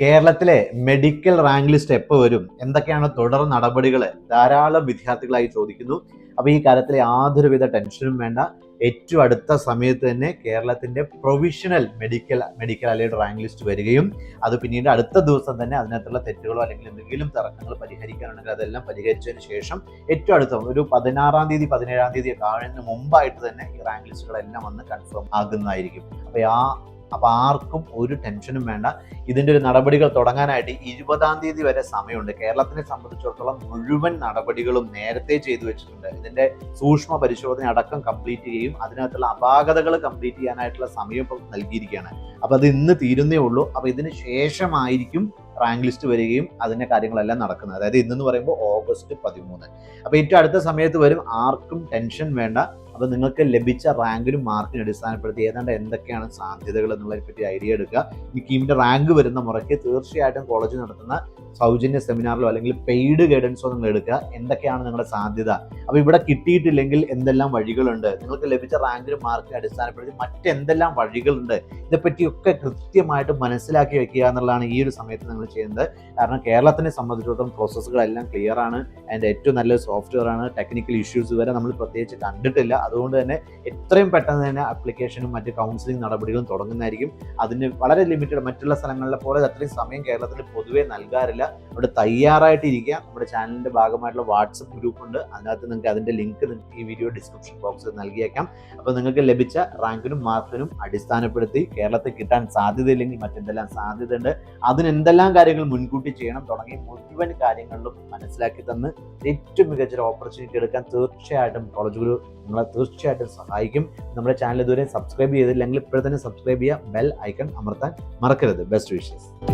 കേരളത്തിലെ medical rank list എപ്പോൾ വരും? എന്തൊക്കെയാണ് തുടർ നടപടികൾ ധാരാളം വിദ്യാർത്ഥികളായി ചോദിക്കുന്നു. അപ്പോൾ ഈ കാര്യത്തിൽ യാതൊരുവിധ ടെൻഷനും വേണ്ട. ഏറ്റവും അടുത്ത സമയത്ത് തന്നെ കേരളത്തിന്റെ provisional medical medical allied rank list വരികയും അത് പിന്നീട് അടുത്ത ദിവസം തന്നെ അതിനകത്തുള്ള തെറ്റുകളോ അല്ലെങ്കിൽ എന്തെങ്കിലും തർക്കങ്ങൾ പരിഹരിക്കാനുണ്ടെങ്കിൽ അതെല്ലാം പരിഹരിച്ചതിന് ശേഷം ഏറ്റവും അടുത്ത ഒരു പതിനാറാം തീയതി പതിനേഴാം തീയതി കാണുന്നതിന് മുമ്പായിട്ട് തന്നെ ഈ റാങ്ക് ലിസ്റ്റുകളെല്ലാം വന്ന് കൺഫേം ആകുന്നതായിരിക്കും. അപ്പോൾ ആ അപ്പൊ ആർക്കും ഒരു ടെൻഷനും വേണ്ട. ഇതിന്റെ ഒരു നടപടികൾ തുടങ്ങാനായിട്ട് ഇരുപതാം തീയതി വരെ സമയമുണ്ട്. കേരളത്തിനെ സംബന്ധിച്ചിടത്തോളം മുഴുവൻ നടപടികളും നേരത്തെ ചെയ്തു വെച്ചിട്ടുണ്ട്. ഇതിന്റെ സൂക്ഷ്മ പരിശോധന അടക്കം കംപ്ലീറ്റ് ചെയ്യും. അതിനകത്തുള്ള അപാകതകൾ കംപ്ലീറ്റ് ചെയ്യാനായിട്ടുള്ള സമയം ഇപ്പോൾ നൽകിയിരിക്കുകയാണ്. അപ്പോൾ അത് ഇന്ന് തീരുന്നേ ഉള്ളൂ. അപ്പോൾ ഇതിന് ശേഷമായിരിക്കും റാങ്ക് ലിസ്റ്റ് വരികയും അതിന്റെ കാര്യങ്ങളെല്ലാം നടക്കുന്നത്. അതായത് ഇന്നെന്ന് പറയുമ്പോൾ ഓഗസ്റ്റ് പതിമൂന്ന്. അപ്പോൾ ഏറ്റവും അടുത്ത സമയത്ത് വരും. ആർക്കും ടെൻഷൻ വേണ്ട. അപ്പൊ നിങ്ങൾക്ക് ലഭിച്ച റാങ്കിനും മാർക്കിനും അടിസ്ഥാനപ്പെടുത്തി ഏതാണ്ട് എന്തൊക്കെയാണ് സാധ്യതകൾ എന്നുള്ളതിനെ പറ്റി ഐഡിയ എടുക്കുക. ഈ കീമിന്റെ റാങ്ക് വരുന്ന മുറയ്ക്ക് തീർച്ചയായിട്ടും കോളേജ് നടത്തുന്ന സൗജന്യ സെമിനാറിലോ അല്ലെങ്കിൽ പെയ്ഡ് ഗൈഡൻസോ നിങ്ങൾ എടുക്കുക. എന്തൊക്കെയാണ് നിങ്ങളുടെ സാധ്യത? അപ്പോൾ ഇവിടെ കിട്ടിയിട്ടില്ലെങ്കിൽ എന്തെല്ലാം വഴികളുണ്ട്? നിങ്ങൾക്ക് ലഭിച്ച റാങ്കിനും മാർക്ക് അടിസ്ഥാനപ്പെടുത്തി മറ്റെന്തെല്ലാം വഴികളുണ്ട്? ഇതേപ്പറ്റിയൊക്കെ കൃത്യമായിട്ട് മനസ്സിലാക്കി വെക്കുക എന്നുള്ളതാണ് ഈ ഒരു സമയത്ത് നിങ്ങൾ ചെയ്യുന്നത്. കാരണം കേരളത്തിനെ സംബന്ധിച്ചിടത്തോളം പ്രോസസ്സുകളെല്ലാം ക്ലിയർ ആണ്. അതിന്റെ ഏറ്റവും നല്ല സോഫ്റ്റ്വെയർ ആണ്. ടെക്നിക്കൽ ഇഷ്യൂസ് വരെ നമ്മൾ പ്രത്യേകിച്ച് കണ്ടിട്ടില്ല. അതുകൊണ്ട് തന്നെ എത്രയും പെട്ടെന്ന് തന്നെ അപ്ലിക്കേഷനും മറ്റ് കൗൺസിലിംഗ് നടപടികളും തുടങ്ങുന്നതായിരിക്കും. അതിന് വളരെ ലിമിറ്റഡ് മറ്റുള്ള സ്ഥലങ്ങളിലെ പോലെ അത്രയും സമയം കേരളത്തിൽ പൊതുവേ നൽകാറില്ല. അവിടെ തയ്യാറായിട്ട് ഇരിക്കുക നമ്മുടെ ചാനലിന്റെ ഭാഗമായിട്ടുള്ള വാട്സപ്പ് ഗ്രൂപ്പ് ഉണ്ട് അതിനകത്ത് നിങ്ങൾക്ക് അതിന്റെ ലിങ്ക് ഈ വീഡിയോ ഡിസ്ക്രിപ്ഷൻ ബോക്സിൽ നൽകിയേക്കാം. അപ്പോൾ നിങ്ങൾക്ക് ലഭിച്ച റാങ്കിനും മാർക്കിനും അടിസ്ഥാനപ്പെടുത്തി കേരളത്തിൽ കിട്ടാൻ സാധ്യതയില്ലെങ്കിൽ മറ്റെന്തെല്ലാം സാധ്യതയുണ്ട് അതിനെന്തെല്ലാം കാര്യങ്ങൾ മുൻകൂട്ടി ചെയ്യണം തുടങ്ങി മുഴുവൻ കാര്യങ്ങളിലും മനസ്സിലാക്കി തന്ന് ഏറ്റവും മികച്ച ഒരു ഓപ്പർച്യൂണിറ്റി എടുക്കാൻ തീർച്ചയായിട്ടും കോളേജ് ഗുരു നിങ്ങളെ തീർച്ചയായിട്ടും സഹായിക്കും. നമ്മുടെ ചാനൽ ഇതുവരെ സബ്സ്ക്രൈബ് ചെയ്തില്ലെങ്കിൽ ഇപ്പോഴത്തന്നെ സബ്സ്ക്രൈബ് ചെയ്യുക. ബെൽ ഐക്കൺ അമർത്താൻ മറക്കരുത്. Best wishes